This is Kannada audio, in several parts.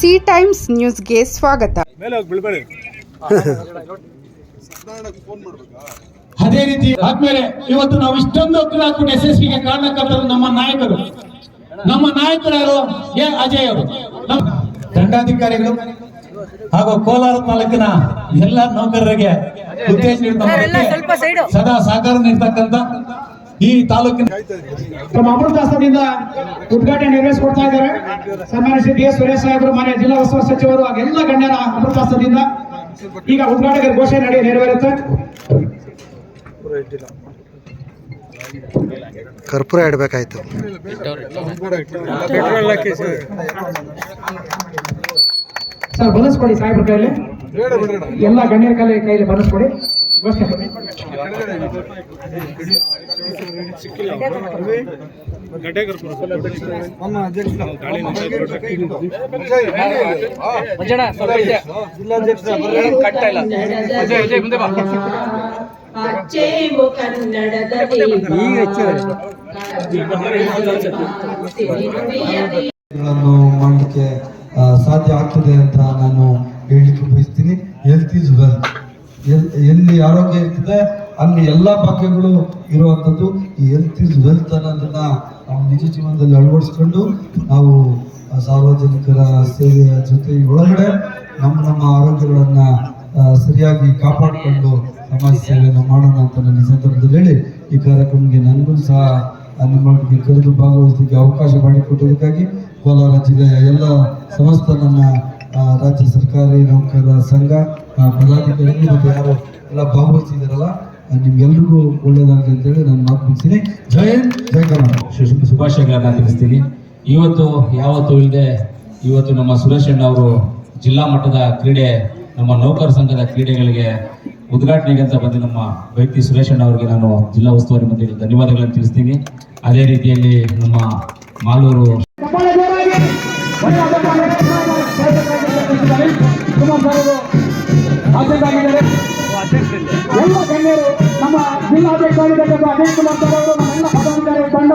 ಸಿ ಟೈಮ್ಸ್ ನ್ಯೂಸ್ಗೆ ಸ್ವಾಗತ. ಮೇಲೆ ಹೋಗಿ ಬೀಳ್ಬೇಡಿ. ಅದೇ ರೀತಿ ಆದ್ಮೇಲೆ ಇವತ್ತು ನಾವು ಇಷ್ಟೊಂದು ಒಕ್ಕಲಾಗ್ಬಿಟ್ಟು ಯಶಸ್ವಿಗೆ ಕಾರಣಕರ್ತರು ನಮ್ಮ ನಾಯಕರು. ನಮ್ಮ ನಾಯಕರು ಯಾರು ಎ. ಅಜಯ್ ಅವರು. ನಮ್ಮ ದಂಡಾಧಿಕಾರಿಗಳು ಹಾಗೂ ಕೋಲಾರ ತಾಲೂಕಿನ ಎಲ್ಲ ನೌಕರರಿಗೆ ಉದ್ದೇಶ ನೀಡುವ ಸದಾ ಸಹಕಾರ ನೀಡ್ತಕ್ಕಂತ ಈ ತಾಲೂಕಿನ ತಮ್ಮ ಅಮೃತಾಸ್ತ್ರದಿಂದ ಉದ್ಘಾಟನೆ ನೆರವೇರಿಸಿಕೊಡ್ತಾ ಇದ್ದಾರೆ. ಸನ್ಮಾನ್ಯ ಶ್ರೀ ಡಿ ಎಸ್ ಸುರೇಶ್ ಸಾಹೇಬರು ಮಾನ್ಯ ಜಿಲ್ಲಾ ಉಸ್ತುವಾರಿ ಸಚಿವರು ಹಾಗೆಲ್ಲ ಗಣ್ಯರ ಅಮೃತಾಸ್ತ್ರದಿಂದ ಈಗ ಉದ್ಘಾಟಕರ ಘೋಷಣೆ ನಡೆಯ ನೆರವೇರುತ್ತೆ. ಕರ್ಪೂರ ಇಡಬೇಕಾಯ್ತು. ಸರ್ ಬಲಸ್ಕೊಡಿ ಸಾಹೇಬ್ರ ಕೈಯಲ್ಲಿ. ಎಲ್ಲ ಗಣ್ಯರ ಕೈಯಲ್ಲಿ ಬಲಸ್ಕೊಡಿ. ಮಾಡಲಿಕ್ಕೆ ಸಾಧ್ಯ ಆಗ್ತದೆ ಅಂತ ನಾನು ಹೇಳಲಿಕ್ಕೆ ಬಯಸ್ತೀನಿ. ಹೆಲ್ತ್ ಈಸ್ ವೆಲ್ತ್ ಎಲ್ಲಿ ಆರೋಗ್ಯ ಇರ್ತದೆ, ಅಲ್ಲಿ ಎಲ್ಲ ಭಾಗ್ಯಗಳು ಇರುವಂಥದ್ದು, ಈ ಹೆಲ್ತ್ ಇಸ್ ವೆಲ್ತ್ ಅನ್ನೋದನ್ನ ನಾವು ನಿಜ ಜೀವನದಲ್ಲಿ ಅಳವಡಿಸ್ಕೊಂಡು ನಾವು ಸಾರ್ವಜನಿಕರ ಸೇವೆಯ ಜೊತೆ ಒಳಗಡೆ ನಮ್ಮ ನಮ್ಮ ಆರೋಗ್ಯಗಳನ್ನ ಸರಿಯಾಗಿ ಕಾಪಾಡಿಕೊಂಡು ಸಮಾಜ ಸೇವೆಯನ್ನು ಮಾಡೋಣ ಅಂತ ನನ್ನ ಸಂದರ್ಭದಲ್ಲಿ ಹೇಳಿ, ಈ ಕಾರ್ಯಕ್ರಮಕ್ಕೆ ನನಗೂ ಸಹ ನಿಮ್ಮೊಟ್ಟಿಗೆ ಕರೆದು ಭಾಗವಹಿಸಲಿಕ್ಕೆ ಅವಕಾಶ ಮಾಡಿಕೊಟ್ಟಿದ್ದಕ್ಕಾಗಿ ಕೋಲಾರ ಜಿಲ್ಲೆಯ ಎಲ್ಲ ಸಮಸ್ತ ನನ್ನ ರಾಜ್ಯ ಸರ್ಕಾರಿ ನೌಕರರ ಸಂಘ ಮತ್ತು ಯಾರು ಎಲ್ಲ ಭಾಗವಹಿಸಿದಾರಲ್ಲ ನಿಮ್ಗೆಲ್ರಿಗೂ ಒಳ್ಳೇದಾಗಲಿ ಅಂತೇಳಿ ನಾನು ಮಾತು ಮುಗಿಸ್ತೀನಿ ಜೈ ಜಯ ಜೈ ಕರ್ನಾಟಕ ಶುಭಾಶಯಗಳನ್ನ ತಿಳಿಸ್ತೀನಿ ಇವತ್ತು ಯಾವತ್ತು ಇಲ್ಲದೆ ಇವತ್ತು ನಮ್ಮ ಸುರೇಶ್ ಅಣ್ಣ ಅವರು ಜಿಲ್ಲಾ ಮಟ್ಟದ ಕ್ರೀಡೆ ನಮ್ಮ ನೌಕರ ಸಂಘದ ಕ್ರೀಡೆಗಳಿಗೆ ಉದ್ಘಾಟನೆಗೆ ಅಂತ ಬಂದು ನಮ್ಮ ವ್ಯಕ್ತಿ ಸುರೇಶ್ ಅಣ್ಣ ಅವರಿಗೆ ನಾನು ಜಿಲ್ಲಾ ಉಸ್ತುವಾರಿ ಮಂತ್ರಿ ಧನ್ಯವಾದಗಳನ್ನು ತಿಳಿಸ್ತೀನಿ ಅದೇ ರೀತಿಯಲ್ಲಿ ನಮ್ಮ ಮಾಲೂರು ಕಪಾಳ ಆಗಿದ್ದಾರೆ ಎಲ್ಲ ಗಣ್ಯರು ನಮ್ಮ ಜಿಲ್ಲಾಧ್ಯಕ್ಷರಾಗಿರ್ತಕ್ಕಂಥ ಅಜಯ್ ಕುಮಾರ್ ಸರ್ ಅವರು ನಮ್ಮೆಲ್ಲ ಪದಾಧಿಕಾರಿ ತಂಡ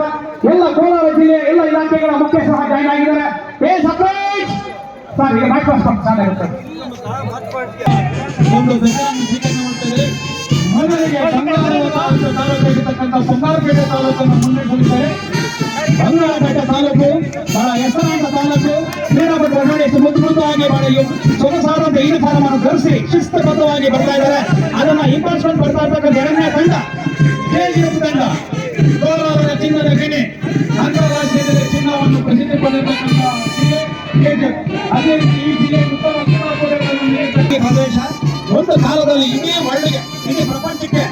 ಎಲ್ಲ ಕೋಲಾರ ಜಿಲ್ಲೆಯ ಎಲ್ಲ ಇಲಾಖೆಗಳ ಮುಖ್ಯಸ್ಥರು ಸಹ ಜಾಯ್ನ್ ಆಗಿದ್ದಾರೆ. ಏ ಸಪ್ರೇಟ್ ಸರ್ ಈಗ ಮೈಕ್ರೋಸ್ಕೋಪ್ ಚೆನ್ನಾಗಿರುತ್ತೆ ಒಂದು ದಸರಾವನ್ನು ಸ್ವೀಕರಣೆ ಮಾಡ್ತಿದ್ದಾರೆ ಮೊದಲಿಗೆ ಬಂಗಾರದ ತಾಲೂಕು ತಾಲೂಕಾಗಿರ್ತಕ್ಕಂಥ ತಾಲೂಕನ್ನು ಮುನ್ನಡೆಸಲಿದ್ದಾರೆ. ಬಂಗಾರಪೇಟೆ ತಾಲೂಕು, ಬಹಳ ಹೆಸರಾಂತ ತಾಲೂಕು. ಕ್ರೀಡಾಪಟು ಎಷ್ಟು ಮುದ್ದು ಮುದ್ದಾಗಿ ಮಾಡಲು ಸೊಗಸಾದಂತ ಯೂನಿಫಾರ್ಮ್ ಅನ್ನು ಧರಿಸಿ, ಶಿಸ್ತಬದ್ಧವಾಗಿ ಬರ್ತಾ ಇದ್ದಾರೆ. ಅದನ್ನ ಇಂಪಾರ್ಟ್ಮೆಂಟ್ ಬರ್ತಾ ಇರ್ತಕ್ಕಂಥ ಎರಡನೇ ತಂಡ ಕೆಜಿಎಫ್ ತಂಡ. ಕೋಲಾರದ ಚಿನ್ನದ ಗಣಿ, ಅಂತಾರಾಷ್ಟ್ರೀಯ ಚಿನ್ನವನ್ನು ಪ್ರಸಿದ್ಧಿ ಪಡೆದಿರ್ತಕ್ಕಂಥ ಜಿಲ್ಲೆ ಅದೇ ರೀತಿ ಈ ಜಿಲ್ಲೆ ನೀಡಿರ್ತಕ್ಕಂಥ ಪ್ರದೇಶ. ಒಂದು ಕಾಲದಲ್ಲಿ ಇಡೀ ವರ್ಲ್ಡ್ಗೆ ಇಡೀ ಪ್ರಪಂಚಕ್ಕೆ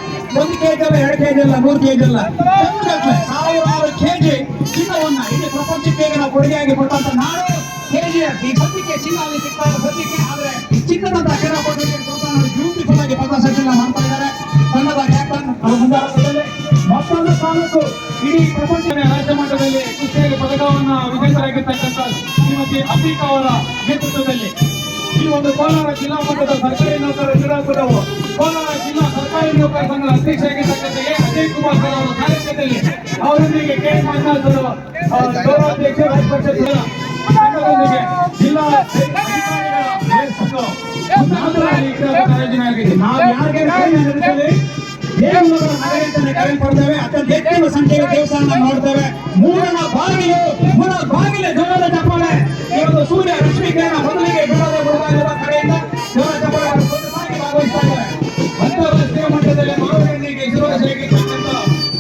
ಕೆಜಿ ಅಲ್ಲ ಜಿ ಅಲ್ಲ ಮೂರು ಕೆಜಿ ಅಲ್ಲ ಸಾವಿರಾರು ಸಾವಿರಾರು ಕೆಜಿ ಚಿನ್ನವನ್ನ ಇಡೀ ಪ್ರಪಂಚಕ್ಕೆ ನಾವು ಕೊಡುಗೆಯಾಗಿ ಕೊಟ್ಟಂತ ನಾಳೆ ಕೆ ಜಿ ಈ ಸದ್ಯಕ್ಕೆ ಚಿನ್ನ ಅಲ್ಲಿ ಸಿಗ್ತಾ ಇಲ್ಲ ಸದ್ಯಕ್ಕೆ ಆದ್ರೆ ಚಿನ್ನದಂತ ಕೊಡುಗೆ ಬ್ಯೂಟಿಫುಲ್ ಆಗಿ ಪಥಸಂಚಲನ ಮಾಡ್ತಾ ಇದ್ದಾರೆ. ಕನ್ನಡ ಕ್ಯಾಪ್ಟನ್ ಮತ್ತೊಂದು ತಾಲೂಕು ಇಡೀ ಪ್ರಪಂಚ ರಾಜ್ಯ ಮಟ್ಟದಲ್ಲಿ ಕುಸ್ತಿಯಲ್ಲಿ ಪದಕವನ್ನ ವಿಜೇತರಾಗಿರ್ತಕ್ಕಂಥ ಶ್ರೀಮತಿ ಅಂಬಿಕಾ ಅವರ ನೇತೃತ್ವದಲ್ಲಿ ಈ ಒಂದು ಕೋಲಾರ ಜಿಲ್ಲಾ ಮಟ್ಟದ ಸರ್ಕಾರಿ ನೌಕರ ಕ್ರೀಡಾಕೂಟವು ಕೋಲಾರ ಜಿಲ್ಲಾ ಸರ್ಕಾರಿ ನೌಕರ ಸಂಘದ ಅಧ್ಯಕ್ಷರಾಗಿರ್ತಕ್ಕಂಥ ಎ ಅಜಯ್ ಕುಮಾರ್ ಸರ್ ಅವರ ಕಾರ್ಯಕ್ರಮದಲ್ಲಿ ಅವರೊಂದಿಗೆ ಕೆ ಮಂಜುನಾಥ್ ಗೌರವಾಧ್ಯಕ್ಷ ರಾಜ್ಯ ಪರಿಷತ್ ಸಂಘದೊಂದಿಗೆ ಜಿಲ್ಲಾ ಆಯೋಜನೆ ಆಗಿದೆ. ನಾವು ಯಾರಿಗೆ ದೇವರ ನಗರ ಅಂತಾನೆ ಕರೆಯಲ್ಪಡ್ತೇವೆ. ಅತ್ಯಂತ ಹೆಚ್ಚಿನ ಸಂಖ್ಯೆಯ ದೇವಸ್ಥಾನ ನೋಡ್ತೇವೆ. ಮೂರನ ಬಾಗಿಲು ಮೂರ ಬಾಗಿಲು ಜೋರದ ಚಪ್ಪಾಳೆ ಇವತ್ತು ಸೂರ್ಯ ರಶ್ಮಿಕಿರಣ ಮೊದಲಿಗೆ ಬಿಡ್ತಾ ಇರುವ ಕಡೆಯಿಂದ ಜೋರ ಚಪ್ಪಾಳೆ ದೊಡ್ಡದಾಗಿ ಭಾಗವಹಿಸ್ತಾ ಇದ್ದಾರೆ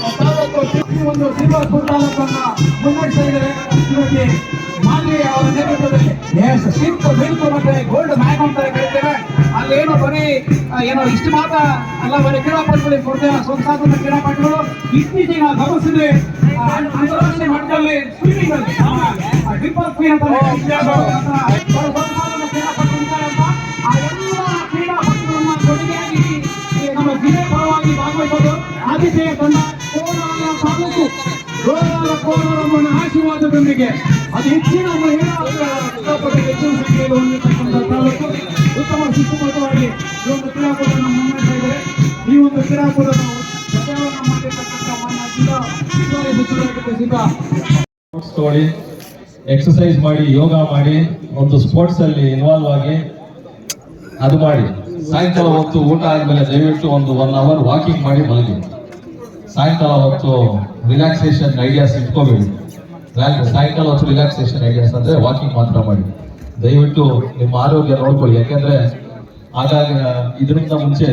ಆ ತಾಲೂಕು ಈ ಒಂದು ಶ್ರೀನಿವಾಸಪುರ ತಾಲೂಕನ್ನ ಮುನ್ನಡೆಸ್ತಾ ಇದ್ದಾರೆ ಶ್ರೀಮತಿ ಮಾನ್ವಿ ಅವರ ನೇತೃತ್ವದಲ್ಲಿ ಗೋಲ್ಡ್ ಕರೀತೇವೆ ಅಲ್ಲಿ ಏನೋ ಇಷ್ಟು ಮಾತ್ರ ಅಲ್ಲ ಬರೀ ಕ್ರೀಡಾಪಟುಗಳಿಗೆ ಕೊಡ್ತೇವೆ ಸೊಗಸಾದ ಕ್ರೀಡಾಪಟುಗಳು ಇತ್ತೀಚೆಗೆ ಗಮನಿಸಿದ್ರೆ ಅಂತಾರಾಷ್ಟ್ರೀಯ ಮಟ್ಟದಲ್ಲಿ ಸ್ವಿಮ್ಮಿಂಗ್ ಅಂತ ನಮ್ಮ ಜಿಲ್ಲೆ ಪರವಾಗಿ ಭಾಗವಹಿಸೋದು ಆತಿಥೇಯ ತಂಡ ಕೋಲಾರ ತಾಲೂಕು ಕೋಲಾರ ಕೋಲಾರಮ್ಮನ ಆಶೀರ್ವಾದದೊಂದಿಗೆ. ಅದು ಹೆಚ್ಚಿನ ಮಹಿಳಾ ಹೆಚ್ಚಿನ ಸಂಖ್ಯೆಯಲ್ಲಿ ಹೊಂದಿರತಕ್ಕಂಥ ಉತ್ತಮ ಶಿಸ್ತುಬದ್ಧವಾಗಿ ಈ ಒಂದು ಮುನ್ನಡೆಸ್ತಾ ಇದ್ದಾರೆ. ಈ ಒಂದು ಎಕ್ಸಸೈಸ್ ಮಾಡಿ, ಯೋಗ ಮಾಡಿ, ಒಂದು ಸ್ಪೋರ್ಟ್ಸ್ ಅಲ್ಲಿ ಇನ್ವಾಲ್ವ್ ಆಗಿ ಅದು ಮಾಡಿ. ಸಾಯಂಕಾಲ ಹೊತ್ತು ಊಟ ಆದ್ಮೇಲೆ ದಯವಿಟ್ಟು ಒಂದು ಒನ್ ಅವರ್ ವಾಕಿಂಗ್ ಮಾಡಿ ಮಲಗಿ. ಸಾಯಂಕಾಲ ಹೊತ್ತು ರಿಲ್ಯಾಕ್ಸೇಷನ್ ಐಡಿಯಾಸ್ ಇಟ್ಕೋಬೇಡಿ. ಸಾಯಂಕಾಲ ಹೊತ್ತು ರಿಲ್ಯಾಕ್ಸೇಷನ್ ಐಡಿಯಾಸ್ ಅಂದ್ರೆ ವಾಕಿಂಗ್ ಮಾತ್ರ ಮಾಡಿ. ದಯವಿಟ್ಟು ನಿಮ್ಮ ಆರೋಗ್ಯ ನೋಡ್ಕೊಳ್ಳಿ. ಯಾಕಂದ್ರೆ ಆಗಾಗ ಇದರಿಂದ ಮುಂಚೆ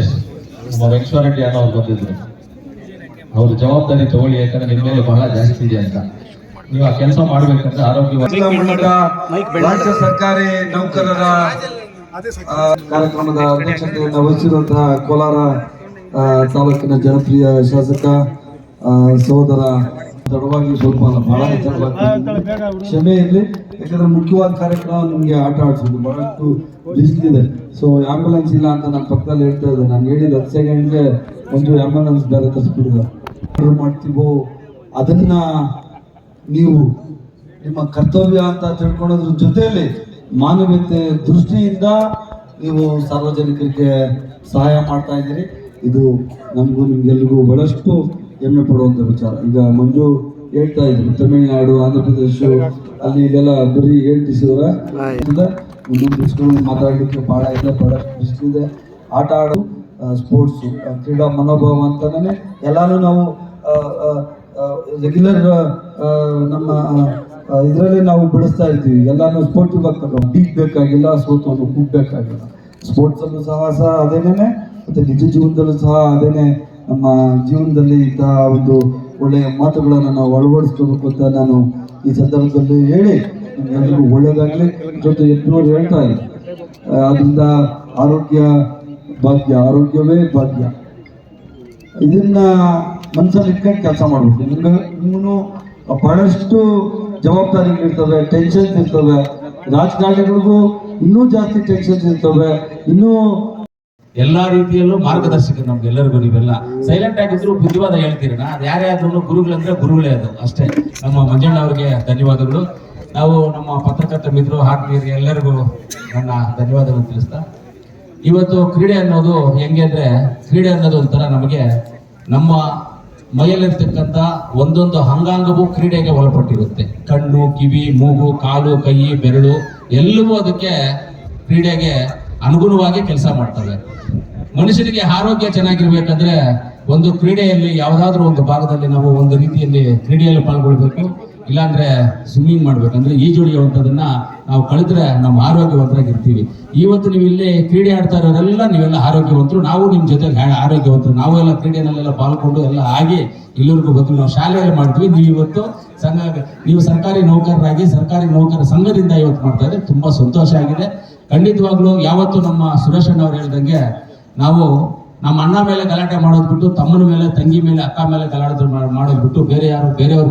ನಮ್ಮ ವೆಂಕಟೇಶ್ವರ ರೆಡ್ಡಿ ಅನ್ನೋರು ಬಂದಿದ್ರು. ಅವ್ರ ಜವಾಬ್ದಾರಿ ತಗೊಳ್ಳಿ ಯಾಕಂದ್ರೆ ನಿಮ್ಮ ಮೇಲೆ ಬಹಳ ಜಾಸ್ತಿ ಇದೆ ಅಂತ. ನೀವು ಆ ಕೆಲಸ ಮಾಡ್ಬೇಕಂದ್ರೆ ಆರೋಗ್ಯ ರಾಜ್ಯ ಸರ್ಕಾರಿ ನೌಕರರ ಕಾರ್ಯಕ್ರಮದ ಅಧ್ಯಕ್ಷತೆಯನ್ನು ವಹಿಸಿರುವಂತಹ ಕೋಲಾರ ತಾಲೂಕಿನ ಜನಪ್ರಿಯ ಶಾಸಕ ಸಹೋದರ ತಡವಾಗಿ ಸ್ವಲ್ಪ ಅಲ್ಲ, ಬಹಳ ತಡವಾಗಿ ಕ್ಷಮೆ ಇರಲಿ ಯಾಕಂದ್ರೆ ಮುಖ್ಯವಾದ ಕಾರ್ಯಕ್ರಮ ನಿಮಗೆ ಆಟ ಆಡಿಸೋದು ಬಹಳಷ್ಟು ಲಿಸ್ಟ್ ಇದೆ. ಸೊ ಆಂಬ್ಯುಲೆನ್ಸ್ ಇಲ್ಲ ಅಂತ ನಾನು ಪಕ್ಕದಲ್ಲಿ ಹೇಳ್ತಾ ಇದ್ದೆ. ನಾನು ಹೇಳಿದ ಹತ್ತು ಸೆಕೆಂಡ್ಗೆ ಒಂದು ಆಂಬ್ಯುಲೆನ್ಸ್ ಬೇರೆ ತರಿಸ್ಬಿಡಿದೆ ಆರ್ಡರ್ ಮಾಡ್ತೀವೋ ಅದನ್ನ ನೀವು ನಿಮ್ಮ ಕರ್ತವ್ಯ ಅಂತ ತಿಳ್ಕೊಳ್ಳೋದ್ರ ಜೊತೆಯಲ್ಲಿ ಮಾನವೀಯತೆ ದೃಷ್ಟಿಯಿಂದ ನೀವು ಸಾರ್ವಜನಿಕರಿಗೆ ಸಹಾಯ ಮಾಡ್ತಾ ಇದ್ದೀರಿ. ಇದು ನಮಗೂ ನಿಮ್ಗೆಲ್ರಿಗೂ ಬಹಳಷ್ಟು ಹೆಮ್ಮೆ ಪಡುವಂತ ವಿಚಾರ. ಈಗ ಮಂಜು ಹೇಳ್ತಾ ಇದ್ರು ತಮಿಳುನಾಡು ಆಂಧ್ರ ಪ್ರದೇಶ ಅಲ್ಲಿ ಇದೆಲ್ಲ ಬರೀ ಹೇಳ್ತಿಸಿದ್ರ ಮಾತಾಡಲಿಕ್ಕೆ ಬಹಳ ಇದೆ ಬಹಳಷ್ಟು ಬಿಸಿಲಿದೆ ಆಟ ಆಡು ಸ್ಪೋರ್ಟ್ಸ್ ಕ್ರೀಡಾ ಮನೋಭಾವ ಅಂತಾನೆ ಎಲ್ಲಾನು ನಾವು ರೆಗ್ಯುಲರ್ ನಮ್ಮ ಇದರಲ್ಲಿ ನಾವು ಬೆಳೆಸ್ತಾ ಇರ್ತೀವಿ. ಎಲ್ಲಾನು ಸ್ಪೋರ್ಟಿವ್ ಆಗ್ತದೆ ಬೀಗ್ ಬೇಕಾಗಿಲ್ಲ ಸೋತೋದು ಕೂಗ್ಬೇಕಾಗಿಲ್ಲ. ಸ್ಪೋರ್ಟ್ಸ್ ಅಲ್ಲೂ ಸಹ ಸಹ ಅದೇನೇನೆ ಮತ್ತೆ ನಿಜ ಜೀವನದಲ್ಲೂ ಸಹ ಅದೇನೆ ನಮ್ಮ ಜೀವನದಲ್ಲಿ ಇಂಥ ಒಂದು ಒಳ್ಳೆಯ ಮಾತುಗಳನ್ನು ನಾವು ಅಳವಡಿಸ್ಕೋಬೇಕು ಅಂತ ನಾನು ಈ ಸಂದರ್ಭದಲ್ಲಿ ಹೇಳಿ ಎಲ್ಲರಿಗೂ ಒಳ್ಳೆಯದಾಗಲಿ. ಜೊತೆ ಎದ್ದು ಹೇಳ್ತಾ ಇದ್ದೀನಿ ಅದರಿಂದ ಆರೋಗ್ಯ ಭಾಗ್ಯ, ಆರೋಗ್ಯವೇ ಭಾಗ್ಯ. ಇದನ್ನ ಮನಸ್ಸಲ್ಲಿ ಇಟ್ಕೊಂಡು ಕೆಲಸ ಮಾಡಬೇಕು. ನಿಮ್ಗೆ ನಿಮ್ಮನ್ನು ಬಹಳಷ್ಟು ಜವಾಬ್ದಾರಿಗಳಿರ್ತವೆ ಟೆನ್ಷನ್ಸ್ ಇರ್ತವೆ. ರಾಜಕಾರಣಿಗಳಿಗೂ ಇನ್ನೂ ಜಾಸ್ತಿ ಟೆನ್ಷನ್ಸ್ ಇರ್ತವೆ. ಇನ್ನೂ ಎಲ್ಲಾ ರೀತಿಯಲ್ಲೂ ಮಾರ್ಗದರ್ಶಕ ನಮ್ಗೆಲ್ಲರಿಗೂ ನೀವೆಲ್ಲ ಸೈಲೆಂಟ್ ಆಗಿದ್ರು ಬುದ್ಧಿವಾದ ಹೇಳ್ತೀರಣ ಅದು ಯಾರೇ ಗುರುಗಳಂದ್ರೆ ಗುರುಗಳೇ ಅದು ಅಷ್ಟೇ. ನಮ್ಮ ಮಂಜಣ್ಣ ಅವರಿಗೆ ಧನ್ಯವಾದಗಳು. ನಾವು ನಮ್ಮ ಪತ್ರಕರ್ತ ಮಿತ್ರರು ಆತ್ಮೀಯರಿಗೆ ಎಲ್ಲರಿಗೂ ನನ್ನ ಧನ್ಯವಾದಗಳು ತಿಳಿಸ್ತಾ. ಇವತ್ತು ಕ್ರೀಡೆ ಅನ್ನೋದು ಹೆಂಗೆ ಅಂದ್ರೆ ಕ್ರೀಡೆ ಅನ್ನೋದು ಒಂಥರ ನಮಗೆ ನಮ್ಮ ಮೈಯಲ್ಲಿರ್ತಕ್ಕಂಥ ಒಂದೊಂದು ಅಂಗಾಂಗವೂ ಕ್ರೀಡೆಗೆ ಒಳಪಟ್ಟಿರುತ್ತೆ. ಕಣ್ಣು, ಕಿವಿ, ಮೂಗು, ಕಾಲು, ಕೈ, ಬೆರಳು ಎಲ್ಲವೂ ಅದಕ್ಕೆ ಕ್ರೀಡೆಗೆ ಅನುಗುಣವಾಗಿ ಕೆಲಸ ಮಾಡ್ತವೆ. ಮನುಷ್ಯನಿಗೆ ಆರೋಗ್ಯ ಚೆನ್ನಾಗಿರ್ಬೇಕಂದ್ರೆ ಒಂದು ಕ್ರೀಡೆಯಲ್ಲಿ ಯಾವುದಾದ್ರೂ ಒಂದು ಭಾಗದಲ್ಲಿ ನಾವು ಒಂದು ರೀತಿಯಲ್ಲಿ ಕ್ರೀಡೆಯಲ್ಲಿ ಪಾಲ್ಗೊಳ್ಬೇಕು. ಇಲ್ಲಾಂದ್ರೆ ಸ್ವಿಮ್ಮಿಂಗ್ ಮಾಡ್ಬೇಕಂದ್ರೆ ಈಜುಡಿಯುವಂಥದ್ದನ್ನ ನಾವು ಕಳೆದ್ರೆ ನಮ್ಮ ಆರೋಗ್ಯವಂತರಾಗಿರ್ತೀವಿ. ಇವತ್ತು ನೀವು ಇಲ್ಲಿ ಕ್ರೀಡೆ ಆಡ್ತಾ ಇರೋರೆಲ್ಲ ನೀವೆಲ್ಲ ಆರೋಗ್ಯವಂತರು. ನಾವು ನಿಮ್ಮ ಜೊತೆ ಆರೋಗ್ಯವಂತರು. ನಾವು ಎಲ್ಲ ಕ್ರೀಡೆನಲ್ಲೆಲ್ಲ ಪಾಲ್ಗೊಂಡು ಎಲ್ಲ ಆಗಿ ಇಲ್ಲಿವರೆಗೂ ಬಂದು ನಾವು ಶಾಲೆಯಲ್ಲಿ ಮಾಡ್ತೀವಿ. ನೀವು ಇವತ್ತು ಸಂಘ, ನೀವು ಸರ್ಕಾರಿ ನೌಕರರಾಗಿ ಸರ್ಕಾರಿ ನೌಕರ ಸಂಘದಿಂದ ಇವತ್ತು ಮಾಡ್ತಾ ಇದ್ರೆ ತುಂಬಾ ಸಂತೋಷ ಆಗಿದೆ. ಖಂಡಿತವಾಗ್ಲೂ ಯಾವತ್ತು ನಮ್ಮ ಸುರೇಶ್ ಅಣ್ಣ ಅವ್ರು ಹೇಳ್ದಂಗೆ ನಾವು ನಮ್ಮ ಅಣ್ಣ ಮೇಲೆ ಗಲಾಟೆ ಮಾಡೋದು ಬಿಟ್ಟು ತಮ್ಮನ ಮೇಲೆ, ತಂಗಿ ಮೇಲೆ, ಅಕ್ಕ ಮೇಲೆ ಗಲಾಟೆ ಮಾಡ್- ಮಾಡೋದು ಬಿಟ್ಟು ಬೇರೆ ಯಾರು, ಬೇರೆಯವ್ರ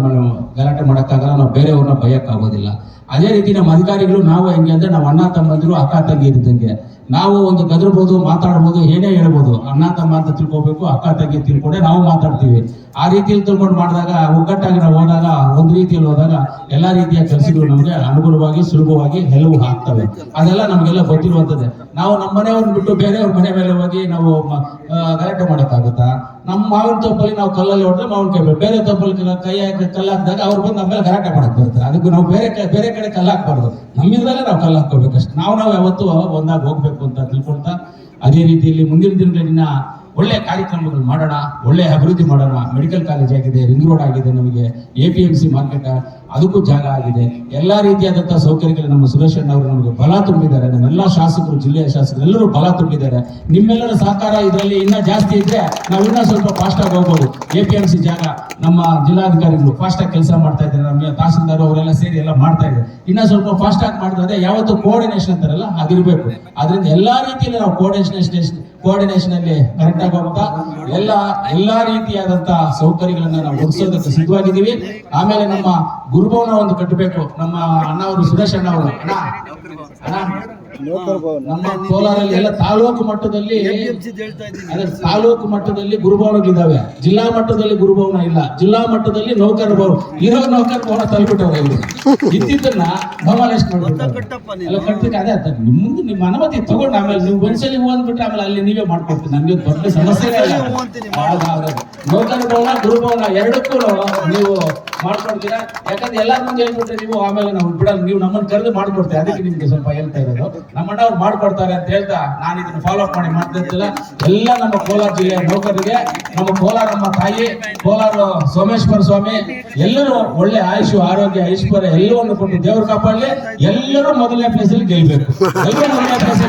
ಗಲಾಟೆ ಮಾಡೋಕ್ಕಾಗಲ್ಲ, ನಾವು ಬೇರೆಯವ್ರನ್ನ ಭಯಕ್ಕಾಗೋದಿಲ್ಲ ಅದೇ ರೀತಿ ನಮ್ಮ ಅಧಿಕಾರಿಗಳು ನಾವು ಹೆಂಗೆ ಅಂದ್ರೆ ನಾವು ಅಣ್ಣ, ತಮ್ಮಂದಿರು, ಅಕ್ಕ, ತಂಗಿ ಇದ್ದಂಗೆ ನಾವು ಒಂದು ಗದರ್ಬೋದು ಮಾತಾಡ್ಬೋದು, ಏನೇ ಹೇಳ್ಬೋದು, ಅಣ್ಣ ತಮ್ಮ ಅಂತ ತಿಳ್ಕೊಬೇಕು, ಅಕ್ಕ ತಂಗಿ ತಿಳ್ಕೊಂಡೆ ನಾವು ಮಾತಾಡ್ತೀವಿ. ಆ ರೀತಿಯಲ್ಲಿ ತಿಳ್ಕೊಂಡು ಮಾಡಿದಾಗ, ಒಗ್ಗಟ್ಟಾಗಿ ನಾವು ಹೋದಾಗ, ಒಂದು ರೀತಿಯಲ್ಲಿ ಹೋದಾಗ ಎಲ್ಲಾ ರೀತಿಯ ಕೆಲಸಗಳು ನಮಗೆ ಅನುಗುಣವಾಗಿ, ಸುಲಭವಾಗಿ ಹೆಲವು ಆಗ್ತವೆ. ಅದೆಲ್ಲ ನಮಗೆಲ್ಲ ಗೊತ್ತಿರುವಂಥದ್ದೇ. ನಾವು ನಮ್ಮ ಮನೆಯವ್ರನ್ನ ಬಿಟ್ಟು ಬೇರೆಯವ್ರ ಮನೆ ಮೇಲೆ ಹೋಗಿ ನಾವು ಗಲಾಟೆ ಮಾಡೋಕ್ಕಾಗುತ್ತಾ? ನಮ್ಮ ಮಾವಿನ ತಪ್ಪಲ್ಲಿ ನಾವು ಕಲ್ಲಲ್ಲಿ ಹೊಡೆದ್ರೆ ಮಾವಿನ ಕೈ ಬೇರೆ ತಪ್ಪಲ್ಲಿ ಕೈ ಹಾಕಿ ಕಲ್ಲು ಹಾಕಿದಾಗ ಅವ್ರು ಬಂದು ನಮ್ಮೇಲೆ ಗಲಾಟೆ ಮಾಡಕ್ ಬರ್ತಾರೆ ಅದಕ್ಕೆ ನಾವು ಬೇರೆ ಬೇರೆ ಕಡೆ ಕಲ್ಲು ಹಾಕ್ಬಾರ್ದು ನಮ್ಮಿಂದಲೇ ನಾವು ಕಲ್ಲು ಹಾಕೋಬೇಕಷ್ಟೇ ನಾವು ನಾವು ಯಾವತ್ತೂ ಒಂದಾಗಿ ಹೋಗ್ಬೇಕು ಅಂತ ತಿಳ್ಕೊಳ್ತಾ, ಅದೇ ರೀತಿಯಲ್ಲಿ ಮುಂದಿನ ದಿನಗಳಿನ ಒಳ್ಳೆ ಕಾರ್ಯಕ್ರಮಗಳು ಮಾಡೋಣ, ಒಳ್ಳೆ ಅಭಿವೃದ್ಧಿ ಮಾಡೋಣ. ಮೆಡಿಕಲ್ ಕಾಲೇಜ್ ಆಗಿದೆ ರಿಂಗ್ ರೋಡ್ ಆಗಿದೆ ನಮಗೆ A P M C market ಅದಕ್ಕೂ ಜಾಗ ಆಗಿದೆ. ಎಲ್ಲ ರೀತಿಯಾದಂತಹ ಸೌಕರ್ಯಗಳು ನಮ್ಮ ಸುರೇಶ್ ಅಣ್ಣ ಅವರು ನಮಗೆ ಬಲ ತುಂಬಿದ್ದಾರೆ. ನಮ್ಮೆಲ್ಲ ಶಾಸಕರು, ಜಿಲ್ಲೆಯ ಶಾಸಕರು, ಎಲ್ಲರೂ ಬಲ ತುಂಬಿದ್ದಾರೆ. ನಿಮ್ಮೆಲ್ಲರ ಸಹಕಾರ ಇದರಲ್ಲಿ ಇನ್ನ ಜಾಸ್ತಿ ಇದ್ರೆ ನಾವು ಇನ್ನೂ ಸ್ವಲ್ಪ ಫಾಸ್ಟ್ ಆಗಿ ಹೋಗ್ಬೋದು. ಎ ಪಿ ಎಂ ಸಿ ಜಾಗ, ನಮ್ಮ ಜಿಲ್ಲಾಧಿಕಾರಿಗಳು ಫಾಸ್ಟ್ ಆಗಿ ಕೆಲಸ ಮಾಡ್ತಾ ಇದ್ದಾರೆ. ನಮ್ಮ ತಹಸೀಲ್ದಾರ್ ಅವರೆಲ್ಲ ಸೇರಿ ಎಲ್ಲ ಮಾಡ್ತಾ ಇದ್ದಾರೆ. ಇನ್ನೂ ಸ್ವಲ್ಪ ಫಾಸ್ಟ್ ಆಗಿ ಮಾಡಿದ್ರೆ ಯಾವತ್ತು ಕೋಆರ್ಡಿನೇಷನ್ ಅಂತಾರಲ್ಲ, ಅದಿರಬೇಕು. ಅದರಿಂದ ಎಲ್ಲಾ ರೀತಿಯಲ್ಲಿ ನಾವು ಕೋಆರ್ಡಿನೇಷನ್ ಕೋಆರ್ಡಿನೇಷನ್ ಅಲ್ಲಿ ಕರೆಕ್ಟ್ ಆಗಿ ಹೋಗ್ತಾ ಎಲ್ಲ, ಎಲ್ಲಾ ರೀತಿಯಾದಂತಹ ಸೌಕರ್ಯಗಳನ್ನ ನಾವು ಒದಗಿಸೋದಕ್ಕೆ ಸಿದ್ಧವಾಗಿದ್ದೀವಿ. ಆಮೇಲೆ ನಮ್ಮ ಗುರುಭವನ ಒಂದು ಕಟ್ಟಬೇಕು. ನಮ್ಮ ಅಣ್ಣ ಅವರು ಸುರೇಶ್ ಅಣ್ಣ ಅವರು ಅಣ್ಣ. ನಮ್ಮ ಕೋಲಾರಲ್ಲಿ ಎಲ್ಲ ತಾಲೂಕು ಮಟ್ಟದಲ್ಲಿ ತಾಲೂಕು ಮಟ್ಟದಲ್ಲಿ ಗುರುಭವನಗಳಿದ್ದಾವೆ. ಜಿಲ್ಲಾ ಮಟ್ಟದಲ್ಲಿ ಗುರುಭವನ ಇಲ್ಲ. ಜಿಲ್ಲಾ ಮಟ್ಟದಲ್ಲಿ ನೌಕರ ಭವನ ಇರೋ ನೌಕರ ಭವನ ತಲುಪಿಟ್ಟವ್ರೆ ಇವರು. ಇದ್ದಿದ್ದನ್ನ ಎಲ್ಲ ಕಟ್ತಿಗೆ ಅದೇ ನಿಮ್ದು ನಿಮ್ಮ ಅನುಮತಿ ತಗೊಂಡು ಆಮೇಲೆ ನೀವು ಒಂದ್ಸಲಿ ಹೂ ಅಂದ್ಬಿಟ್ರೆ ಆಮೇಲೆ ಅಲ್ಲಿ ನೀವೇ ಮಾಡ್ಕೊಡ್ತೀನಿ ನಮ್ಗೆ ದೊಡ್ಡ ಸಮಸ್ಯೆ. ನೌಕರ ಭವನ ಗುರುಭವನ ಎರಡಕ್ಕೂ ನೀವು ಮಾಡ್ಕೊಡ್ತೀರಾ? ಯಾಕಂದ್ರೆ ಎಲ್ಲಾರ ಮುಂದೆ ಹೇಳ್ಬಿಟ್ರೆ ನೀವು ಆಮೇಲೆ ನಾವು ಬಿಡಲ್ಲ. ನೀವು ನಮ್ಮನ್ನು ಕರೆದು ಮಾಡ್ಕೊಡ್ತೀವಿ ಅದಕ್ಕೆ ನಿಮ್ಗೆ ಸ್ವಲ್ಪ ಹೇಳ್ತಾ ಇರೋದು. ನಮ್ಮಣ್ಣ ಅವ್ರು ಮಾಡ್ಕೊಡ್ತಾರೆ ಅಂತ ಹೇಳ್ತಾ ನಾನು ಇದನ್ನು ಫಾಲೋ ಅಪ್ ಮಾಡಿ ಮಾಡ್ತಿರ್ತಿಲ್ಲ ಎಲ್ಲ ನಮ್ಮ ಕೋಲಾರ ಜಿಲ್ಲೆಯ ನೌಕರರಿಗೆ, ನಮ್ಮ ಕೋಲಾರ ನಮ್ಮ ತಾಯಿ, ಕೋಲಾರ ಸೋಮೇಶ್ವರ ಸ್ವಾಮಿ, ಎಲ್ಲರೂ ಒಳ್ಳೆ ಆಯುಷು, ಆರೋಗ್ಯ, ಐಶ್ವರ್ಯ ಎಲ್ಲವನ್ನು ಕೊಟ್ಟು ದೇವ್ರ ಕಾಪಾಡಲಿ. ಎಲ್ಲರೂ ಮೊದಲನೇ ಪ್ಲೇಸ್ ಅಲ್ಲಿ ಗೆಲ್ಬೇಕು. ಎಲ್ಲರೂ ಮೊದಲನೇ ಪ್ಲೇಸ್